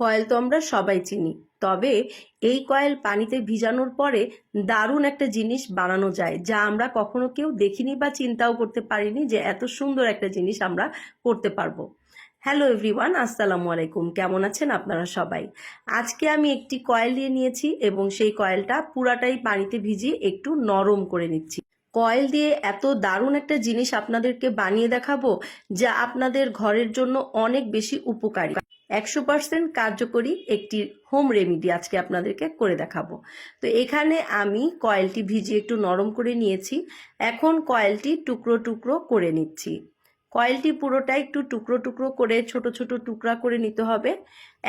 Coil তো আমরা সবাই চিনি। তবে এই কয়েল পানিতে ভিজানোর পরে দারুণ একটা জিনিস বানানো যায়, যা আমরা কখনো কেউ দেখিনি বা চিন্তাও করতে পারিনি যে এত সুন্দর একটা জিনিস আমরা করতে পারব। হ্যালো এভরিওয়ান আসসালামু আলাইকুম। কেমন আছেন আপনারা সবাই? আজকে আমি একটি কয়েল নিয়ে নিয়েছি এবং সেই কয়েলটা পুরাটাই পানিতে ভিজিয়ে একটু নরম করে নিচ্ছি। কয়েল দিয়ে এত দারুণ একটা জিনিস আপনাদেরকে বানিয়ে দেখাবো, যা আপনাদের ঘরের জন্য অনেক বেশি উপকারী। একশো পার্সেন্ট কার্যকরী একটি হোম রেমিডি আজকে আপনাদেরকে করে দেখাবো। তো এখানে আমি কয়েলটি ভিজিয়ে একটু নরম করে নিয়েছি। এখন কয়েলটি টুকরো টুকরো করে নিচ্ছি। কয়েলটি পুরোটা একটু টুকরো টুকরো করে ছোট ছোট টুকরা করে নিতে হবে।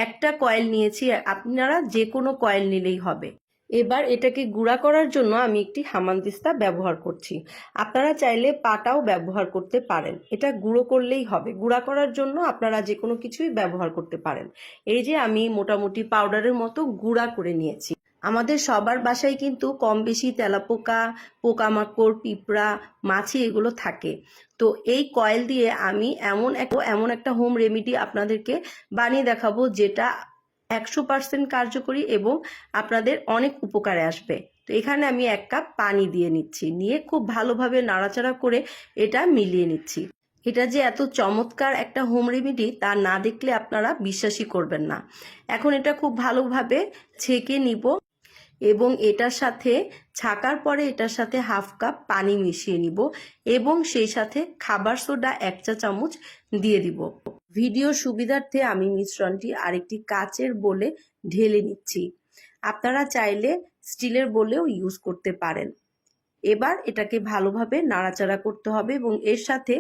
একটা কয়েল নিয়েছি, আপনারা যে কোনো কয়েল নিলেই হবে। এবার এটাকে গুঁড়া করার জন্য আমি একটি হামানদিস্তা ব্যবহার করছি। আপনারা চাইলে পাটাও ব্যবহার করতে পারেন। এটা গুঁড়ো করলেই হবে। গুঁড়া করার জন্য আপনারা যে কোনো কিছুই ব্যবহার করতে পারেন। এই যে আমি মোটামুটি পাউডারের মতো গুঁড়া করে নিয়েছি। আমাদের সবার বাসায় কিন্তু কম বেশি তেলাপোকা, পোকামাকড়, পিঁপড়া, মাছি এগুলো থাকে। তো এই কয়েল দিয়ে আমি এমন এক এমন একটা হোম রেমিডি আপনাদেরকে বানিয়ে দেখাবো যেটা একশো পার্সেন্ট কার্যকরী এবং আপনাদের অনেক উপকারে আসবে। তো এখানে আমি এক কাপ পানি দিয়ে নিচ্ছি। নিয়ে খুব ভালোভাবে নাড়াচাড়া করে এটা মিলিয়ে নিচ্ছি। এটা যে এত চমৎকার একটা হোম রেমিডি তা না দেখলে আপনারা বিশ্বাসই করবেন না। এখন এটা খুব ভালোভাবে ছেঁকে নিব এবং এটার সাথে ছাকার পরে এটার সাথে হাফ কাপ পানি মিশিয়ে নিব এবং সেই সাথে খাবার সোডা এক চা চামচ দিয়ে দিব। ভিডিও সুবিধার্থে আমি মিশ্রণটি আরেকটি কাচের বলে ঢেলে নিচ্ছি। আপনারা চাইলে স্টিলের বলেও ইউজ করতে পারেন। এবার এটাকে ভালোভাবে নাড়াচাড়া করতে হবে এবং এর সাথে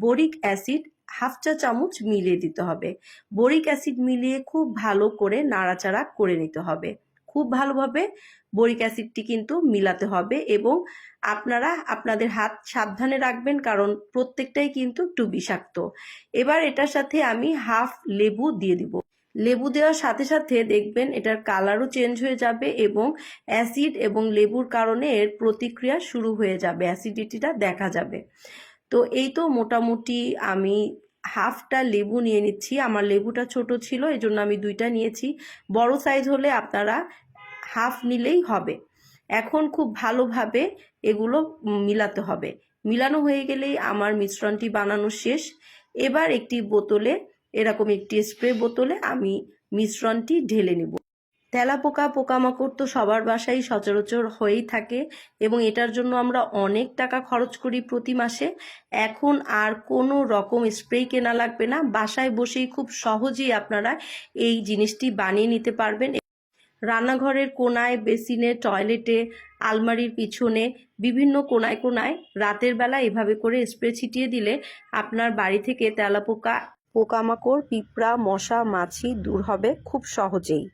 বরিক অ্যাসিড হাফ চা চামচ মিলিয়ে দিতে হবে। বরিক অ্যাসিড মিলিয়ে খুব ভালো করে নাড়াচাড়া করে নিতে হবে। খুব ভালোভাবে বরিক অ্যাসিডটি কিন্তু মিলাতে হবে এবং আপনারা আপনাদের হাত সাবধানে রাখবেন কারণ প্রত্যেকটাই কিন্তু একটু বিষাক্ত। এবার এটার সাথে আমি হাফ লেবু দিয়ে দিব। লেবু দেওয়ার সাথে সাথে দেখবেন এটার কালারও চেঞ্জ হয়ে যাবে এবং অ্যাসিড এবং লেবুর কারণে এর প্রতিক্রিয়া শুরু হয়ে যাবে, অ্যাসিডিটিটা দেখা যাবে। তো এই তো মোটামুটি আমি হাফটা লেবু নিয়ে নিচ্ছি। আমার লেবুটা ছোট ছিল এই জন্য আমি দুইটা নিয়েছি। বড় সাইজ হলে আপনারা হাফ নিলেই হবে। এখন খুব ভালোভাবে এগুলো মিলাতে হবে। মিলানো হয়ে গেলেই আমার মিশ্রণটি বানানো শেষ। এবার একটি বোতলে, এরকম একটি স্প্রে বোতলে আমি মিশ্রণটি ঢেলে নেব। তেলাপোকা পোকামাকড় তো সবার বাসায় সচরাচর হয়েই থাকে এবং এটার জন্য আমরা অনেক টাকা খরচ করি প্রতি মাসে। এখন আর কোনো রকম স্প্রে কেনা লাগবে না। বাসায় বসেই খুব সহজেই আপনারা এই জিনিসটি বানিয়ে নিতে পারবেন। রান্নাঘরের কোনায়, বেসিনে, টয়লেটে, আলমারির পিছনে, বিভিন্ন কোনায় কোনায় রাতের বেলা এভাবে করে স্প্রে ছিটিয়ে দিলে আপনার বাড়ি থেকে তেলাপোকা, পোকামাকড়, পিঁপড়া, মশা, মাছি দূর হবে খুব সহজেই।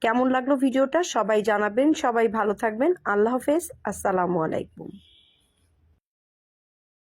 কেমন লাগল ভিডিওটা সবাই জানাবেন। সবাই ভালো থাকবেন। আল্লাহ হাফেজ। আসসালামু আলাইকুম।